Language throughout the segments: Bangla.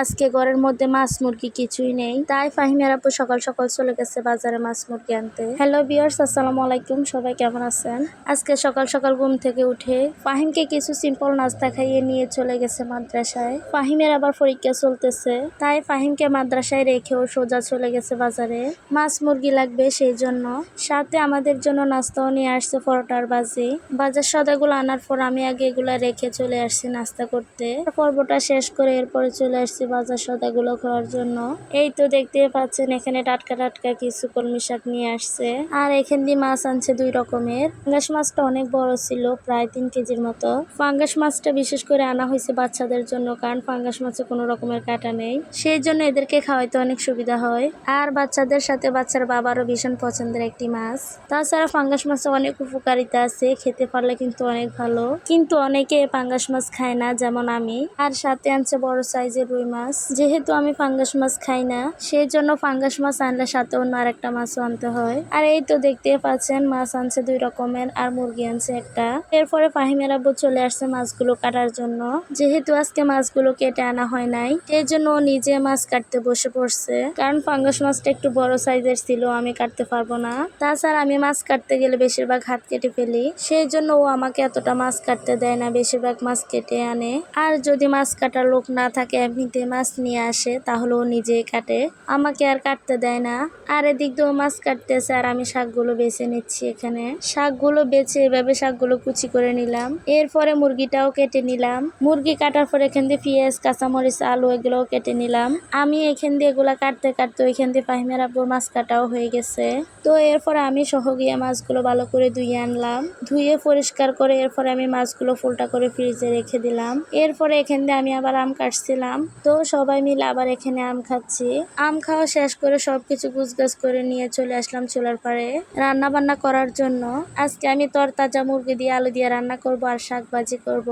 আজকে ঘরের মধ্যে মাছ মুরগি কিছুই নেই। তাই ফাহিমের আপু সকাল সকাল চলে গেছে বাজারে মাছ মুরগি আনতে। হ্যালো বিয়ার্স আসসালামু আলাইকুম। সবাই কেমন আছেন? আজকে সকাল সকাল ঘুম থেকে উঠে ফাহিমকে কিছু সিম্পল নাস্তা খাইয়ে নিয়ে চলে গেছে মাদ্রাসায়। ফাহিমের আবার পরীক্ষা চলতেছে। তাই ফাহিমকে মাদ্রাসায় রেখেও সোজা চলে গেছে বাজারে। মাছ মুরগি লাগবে সেই জন্য। সাথে আমাদের জন্য নাস্তাও নিয়ে আসছে পরোটার বাজি। বাজার সদাগুলো আনার পর আমি আগে এগুলা রেখে চলে আসছি নাস্তা করতে। পর্বটা শেষ করে এরপরে চলে আসছি বাজার সদাগুলো খাওয়ার জন্য। এই তো দেখতে পাচ্ছেন, এখানে টাটকা টাটকা কিছু কলমি শাক নিয়ে আসছে। আর এখান দিয়ে মাছ আনছে দুই রকমের। ফাঙ্গাস মাছটা অনেক বড় ছিল, প্রায় তিন কেজির মতো। ফাঙ্গাস মাছটা বিশেষ করে আনা হয়েছে বাচ্চাদের জন্য, কারণ ফাঙ্গাস মাছে কোনো রকমের কাটা নেই। সেই জন্য এদেরকে খাওয়াইতে অনেক সুবিধা হয়। আর বাচ্চাদের সাথে বাচ্চার বাবারও ভীষণ পছন্দের একটি মাছ। তাছাড়া ফাঙ্গাস মাছে অনেক উপকারিতা আছে, খেতে পারলে কিন্তু অনেক ভালো। কিন্তু অনেকে ফাঙ্গাস মাছ খায় না, যেমন আমি। আর সাথে আনছে বড় সাইজের রুই মাছ। যেহেতু আমি ফাঙ্গাস মাছ খাই না সেই জন্য ফাঙ্গাস মাছ আনলে সাথে অন্য আরেকটা মাছও আনতে হয়। আর এই তো দেখতে পাচ্ছেন, মাছ আনছে দুই রকমের আর মুরগি আনছে একটা। এরপরে ফাহিমের আব্বু চলে আসছে মাছগুলো কাটার জন্য। যেহেতু আজকে মাছগুলো কেটে আনা হয় নাই সেই জন্য নিজে মাছ কাটতে বসে পড়ছে। কারণ ফাঙ্গাস মাছটা একটু বড় সাইজের ছিল, আমি কাটতে পারব না। তাছাড়া আমি মাছ কাটতে গেলে বেশিরভাগ হাত কেটে ফেলি। সেই জন্য ও আমাকে এতটা মাছ কাটতে দেয় না, বেশিরভাগ মাছ কেটে আনে। আর যদি মাছ কাটার লোক না থাকে, এমনিতে মাছ নিয়ে আসে তাহলে ও নিজেই কাটে। আমাকে আর কাটতে দেয় না। আর এদিক দিয়েও মাছ কাটতেছে আর আমি শাকগুলো বেছে নিচ্ছি এখানে। শাকগুলো বেছে এভাবে শাকগুলো কুচি করে নিলাম। এরপরে মুরগিটাও কেটে নিলাম। মুরগি কাটার পর এখান দিয়ে পেঁয়াজ, কাঁচামরিচ, আলু এগুলোও কেটে নিলাম। আমি এখান দিয়ে এগুলা কাটতে কাটতে ওইখান দিয়ে ফাহিমের আব্বুর মাছ কাটাও হয়ে গেছে। তো এরপরে আমি সহ গিয়ে মাছগুলো ভালো করে ধুয়ে আনলাম। ধুয়ে পরিষ্কার করে এরপরে আমি মাছগুলো ফুলটা করে ফ্রিজে রেখে দিলাম। এরপরে এখান দিয়ে আমি আবার আম কাটছিলাম। তো সবাই মিলে আবার এখানে আম খাচ্ছি। আম খাওয়া শেষ করে সবকিছু গুছগাছ করে নিয়ে চলে আসলাম চুলার পাড়ে রান্না বান্না করার জন্য। আজকে আমি তরতাজা মুরগি দিয়ে আলু দিয়ে রান্না করব আর শাক ভাজি করব।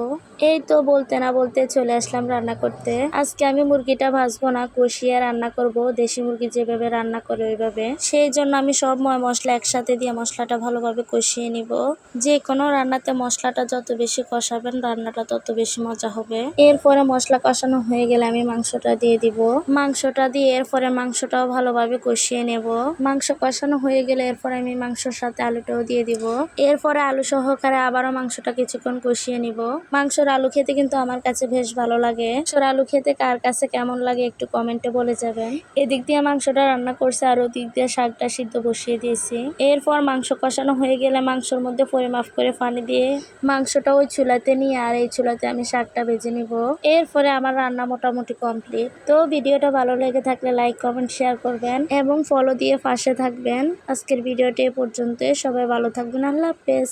এই তো বলতে না বলতে চলে আসলাম রান্না করতে। আজকে আমি মুরগিটা ভাজবো না, কষিয়ে রান্না করব। দেশি মুরগি যেভাবে রান্না করে ওইভাবে। সেই জন্য আমি সব ময় মশলা একসাথে দিয়ে মশলাটা ভালোভাবে কষিয়ে নিব। যে কোনো রান্নাতে মশলাটা যত বেশি কষাবেন, রান্নাটা তত বেশি মজা হবে। এরপরে মশলা কষানো হয়ে গেলে আমি মাংসটা দিয়ে দিব। মাংসটা দিয়ে এরপরে মাংসটাও ভালোভাবে কষিয়ে নেব। মাংস কষানো হয়ে গেলে এরপরে আমি মাংসর সাথে আলুটাও দিয়ে দিব। এরপরে আলু সহকারে আবারও মাংসটা কিছুক্ষণ কষিয়ে নিব। মাংসর আলু খেতে কিন্তু আমার কাছে বেশ ভালো লাগে। মাংসর আলু খেতে কার কাছে কেমন লাগে একটু কমেন্টে বলে যাবেন। এদিক দিয়ে মাংসটা রান্না করছে আর ওদিক দিয়ে শাকটা সিদ্ধ বসিয়ে দিয়েছি। এরপর মাংস কষানো হয়ে গেলে মাংসর মধ্যে পরিমাপ করে পানি দিয়ে মাংসটা ওই চুলাতে নিয়ে আর এই চুলাতে আমি শাকটা ভেজে নিব। এরপরে আমার রান্না মোটামুটি কমপ্লিট তো ভিডিওটা ভালো লেগে থাকলে লাইক কমেন্ট শেয়ার করবেন এবং ফলো দিয়ে পাশে থাকবেন। আজকের ভিডিওটি এ পর্যন্ত সবাই ভালো থাকবেন। আল্লাহ হাফেজ।